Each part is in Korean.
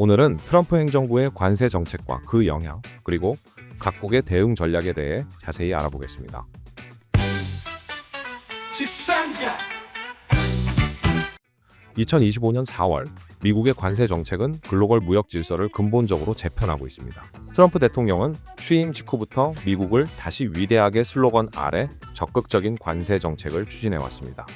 오늘은 트럼프 행정부의 관세 정책과 그 영향, 그리고 각국의 대응 전략에 대해 자세히 알아보겠습니다. 지상자 2025년 4월 미국의 관세 정책은 글로벌 무역 질서를 근본적으로 재편하고 있습니다. 트럼프 대통령은 취임 직후부터 미국을 다시 위대하게 슬로건 아래 적극적인 관세 정책을 추진해 왔습니다.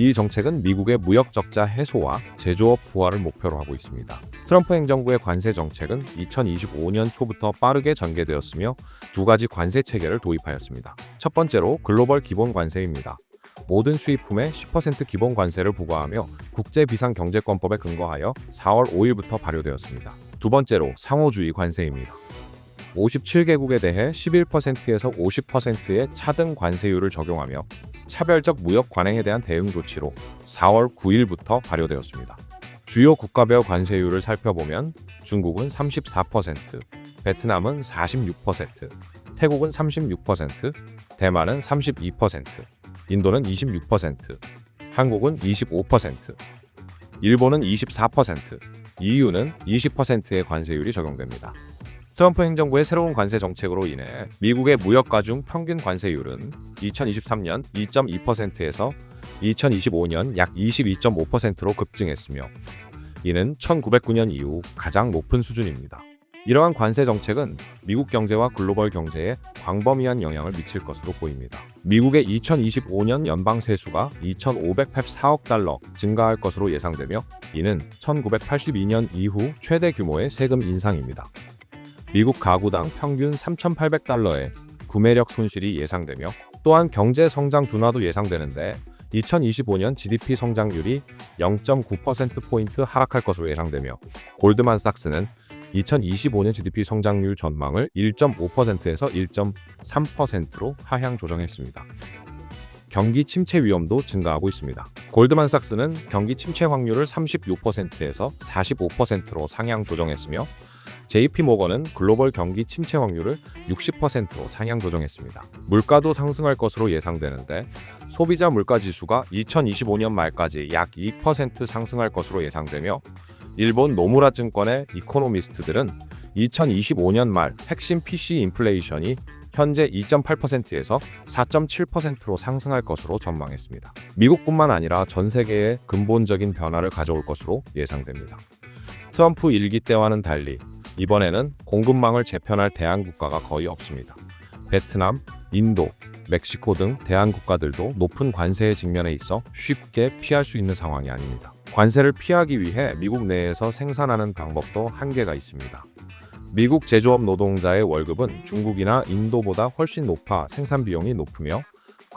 이 정책은 미국의 무역 적자 해소와 제조업 부활을 목표로 하고 있습니다. 트럼프 행정부의 관세 정책은 2025년 초부터 빠르게 전개되었으며 두 가지 관세 체계를 도입하였습니다. 첫 번째로 글로벌 기본 관세입니다. 모든 수입품에 10% 기본 관세를 부과하며 국제 비상 경제권법에 근거하여 4월 5일부터 발효되었습니다. 두 번째로 상호주의 관세입니다. 57개국에 대해 11%에서 50%의 차등 관세율을 적용하며 차별적 무역 관행에 대한 대응 조치로 4월 9일부터 발효되었습니다. 주요 국가별 관세율을 살펴보면 중국은 34%, 베트남은 46%, 태국은 36%, 대만은 32%, 인도는 26%, 한국은 25%, 일본은 24%, EU는 20%의 관세율이 적용됩니다. 트럼프 행정부의 새로운 관세 정책으로 인해 미국의 무역 가중 평균 관세율은 2023년 2.2%에서 2025년 약 22.5%로 급증했으며 이는 1909년 이후 가장 높은 수준입니다. 이러한 관세 정책은 미국 경제와 글로벌 경제에 광범위한 영향을 미칠 것으로 보입니다. 미국의 2025년 연방 세수가 2,584억 달러 증가할 것으로 예상되며 이는 1982년 이후 최대 규모의 세금 인상입니다. 미국 가구당 평균 3,800달러의 구매력 손실이 예상되며 또한 경제 성장 둔화도 예상되는데 2025년 GDP 성장률이 0.9%포인트 하락할 것으로 예상되며 골드만삭스는 2025년 GDP 성장률 전망을 1.5%에서 1.3%로 하향 조정했습니다. 경기 침체 위험도 증가하고 있습니다. 골드만삭스는 경기 침체 확률을 36%에서 45%로 상향 조정했으며 JP 모건은 글로벌 경기 침체 확률을 60%로 상향 조정했습니다. 물가도 상승할 것으로 예상되는데 소비자 물가 지수가 2025년 말까지 약 2% 상승할 것으로 예상되며 일본 노무라 증권의 이코노미스트들은 2025년 말 핵심 PC 인플레이션이 현재 2.8%에서 4.7%로 상승할 것으로 전망했습니다. 미국뿐만 아니라 전 세계에 근본적인 변화를 가져올 것으로 예상됩니다. 트럼프 일기 때와는 달리 이번에는 공급망을 재편할 대안 국가가 거의 없습니다. 베트남, 인도, 멕시코 등 대안 국가들도 높은 관세의 직면에 있어 쉽게 피할 수 있는 상황이 아닙니다. 관세를 피하기 위해 미국 내에서 생산하는 방법도 한계가 있습니다. 미국 제조업 노동자의 월급은 중국이나 인도보다 훨씬 높아 생산 비용이 높으며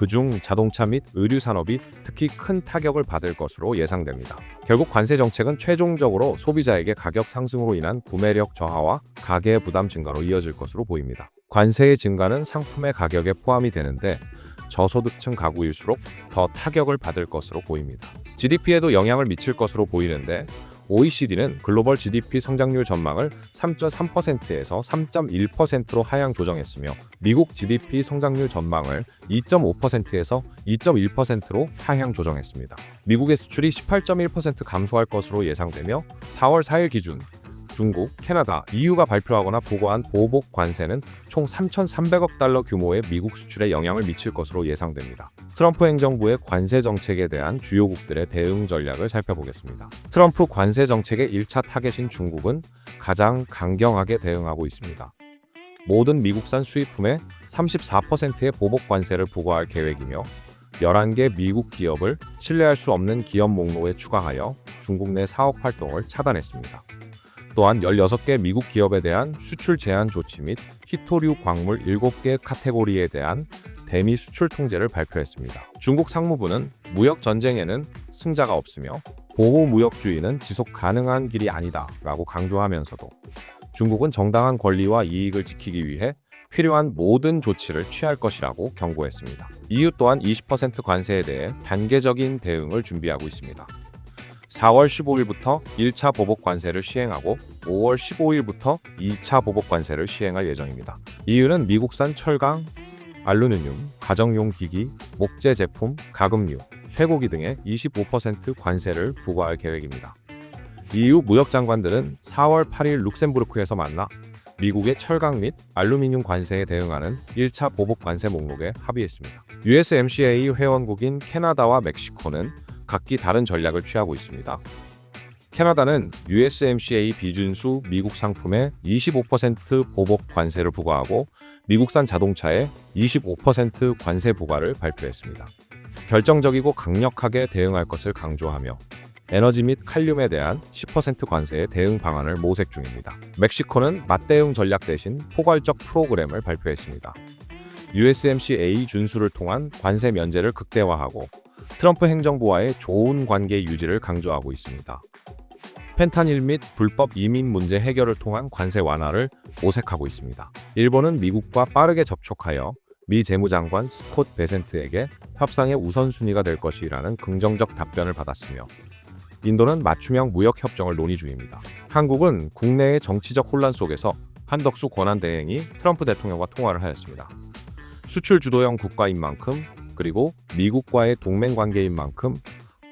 그중 자동차 및 의류 산업이 특히 큰 타격을 받을 것으로 예상됩니다. 결국 관세 정책은 최종적으로 소비자에게 가격 상승으로 인한 구매력 저하와 가계 부담 증가로 이어질 것으로 보입니다. 관세의 증가는 상품의 가격에 포함이 되는데 저소득층 가구일수록 더 타격을 받을 것으로 보입니다. GDP에도 영향을 미칠 것으로 보이는데 OECD는 글로벌 GDP 성장률 전망을 3.3%에서 3.1%로 하향 조정했으며 미국 GDP 성장률 전망을 2.5%에서 2.1%로 하향 조정했습니다. 미국의 수출이 18.1% 감소할 것으로 예상되며 4월 4일 기준 중국, 캐나다, EU가 발표하거나 보고한 보복 관세는 총 3,300억 달러 규모의 미국 수출에 영향을 미칠 것으로 예상됩니다. 트럼프 행정부의 관세 정책에 대한 주요국들의 대응 전략을 살펴보겠습니다. 트럼프 관세 정책의 1차 타겟인 중국은 가장 강경하게 대응하고 있습니다. 모든 미국산 수입품에 34%의 보복 관세를 부과할 계획이며 11개 미국 기업을 신뢰할 수 없는 기업 목록에 추가하여 중국 내 사업 활동을 차단했습니다. 또한 16개 미국 기업에 대한 수출 제한 조치 및 히토류 광물 7개 카테고리에 대한 대미 수출 통제를 발표했습니다. 중국 상무부는 무역 전쟁에는 승자가 없으며 보호 무역주의는 지속 가능한 길이 아니다 라고 강조하면서도 중국은 정당한 권리와 이익을 지키기 위해 필요한 모든 조치를 취할 것이라고 경고했습니다. EU 또한 20% 관세에 대해 단계적인 대응을 준비하고 있습니다. 4월 15일부터 1차 보복 관세를 시행하고 5월 15일부터 2차 보복 관세를 시행할 예정입니다. 이유는 미국산 철강, 알루미늄, 가정용 기기, 목재 제품, 가금류, 쇠고기 등에 25% 관세를 부과할 계획입니다. EU 무역 장관들은 4월 8일 룩셈부르크에서 만나 미국의 철강 및 알루미늄 관세에 대응하는 1차 보복 관세 목록에 합의했습니다. USMCA 회원국인 캐나다와 멕시코는 각기 다른 전략을 취하고 있습니다. 캐나다는 USMCA 비준수 미국 상품에 25% 보복 관세를 부과하고 미국산 자동차에 25% 관세 부과를 발표했습니다. 결정적이고 강력하게 대응할 것을 강조하며 에너지 및 칼륨에 대한 10% 관세의 대응 방안을 모색 중입니다. 멕시코는 맞대응 전략 대신 포괄적 프로그램을 발표했습니다. USMCA 준수를 통한 관세 면제를 극대화하고 트럼프 행정부와의 좋은 관계 유지를 강조하고 있습니다. 펜타닐 및 불법 이민 문제 해결을 통한 관세 완화를 모색하고 있습니다. 일본은 미국과 빠르게 접촉하여 미 재무장관 스콧 베센트에게 협상의 우선순위가 될 것이라는 긍정적 답변을 받았으며 인도는 맞춤형 무역 협정을 논의 중입니다. 한국은 국내의 정치적 혼란 속에서 한덕수 권한 대행이 트럼프 대통령과 통화를 하였습니다. 수출 주도형 국가인 만큼 그리고 미국과의 동맹 관계인 만큼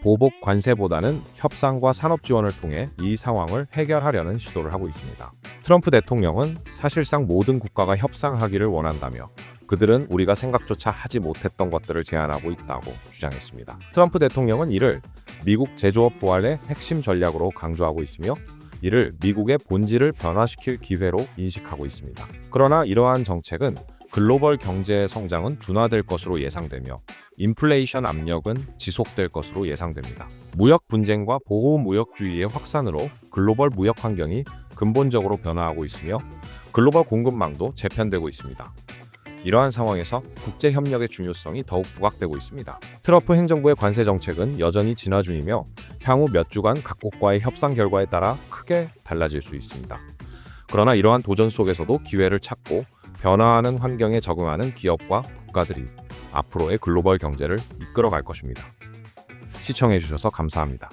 보복 관세보다는 협상과 산업 지원을 통해 이 상황을 해결하려는 시도를 하고 있습니다. 트럼프 대통령은 사실상 모든 국가가 협상하기를 원한다며 그들은 우리가 생각조차 하지 못했던 것들을 제안하고 있다고 주장했습니다. 트럼프 대통령은 이를 미국 제조업 부활의 핵심 전략으로 강조하고 있으며 이를 미국의 본질을 변화시킬 기회로 인식하고 있습니다. 그러나 이러한 정책은 글로벌 경제의 성장은 둔화될 것으로 예상되며 인플레이션 압력은 지속될 것으로 예상됩니다. 무역 분쟁과 보호 무역주의의 확산으로 글로벌 무역 환경이 근본적으로 변화하고 있으며 글로벌 공급망도 재편되고 있습니다. 이러한 상황에서 국제 협력의 중요성이 더욱 부각되고 있습니다. 트럼프 행정부의 관세 정책은 여전히 진화 중이며 향후 몇 주간 각국과의 협상 결과에 따라 크게 달라질 수 있습니다. 그러나 이러한 도전 속에서도 기회를 찾고 변화하는 환경에 적응하는 기업과 국가들이 앞으로의 글로벌 경제를 이끌어갈 것입니다. 시청해 주셔서 감사합니다.